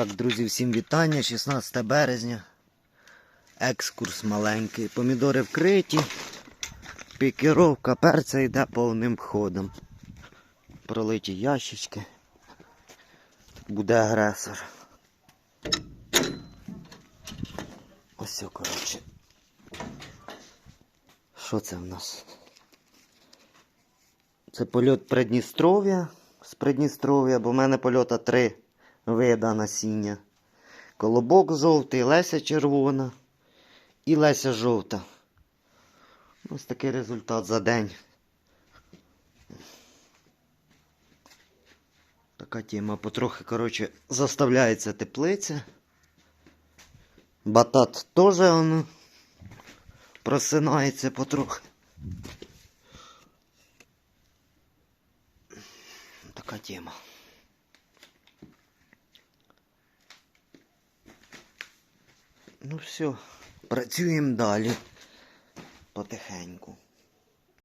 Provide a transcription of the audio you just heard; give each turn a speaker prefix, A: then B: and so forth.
A: Так, друзі, всім вітання. 16 березня. Екскурс маленький. Помідори вкриті. Пікіровка перця йде повним ходом. Пролиті ящички. Буде агресор. Ось, коротше. Що це в нас? Це польот Придністров'я з Придністров'я, бо в мене польота три вида насіння. Колобок жовтий, Леся червона і Леся жовта. Ось такий результат за день. Така тема потрохи, коротше, заставляється теплиця. Батат теж воно просинається потрохи. Така тема. Ну все, працюємо далі потихеньку.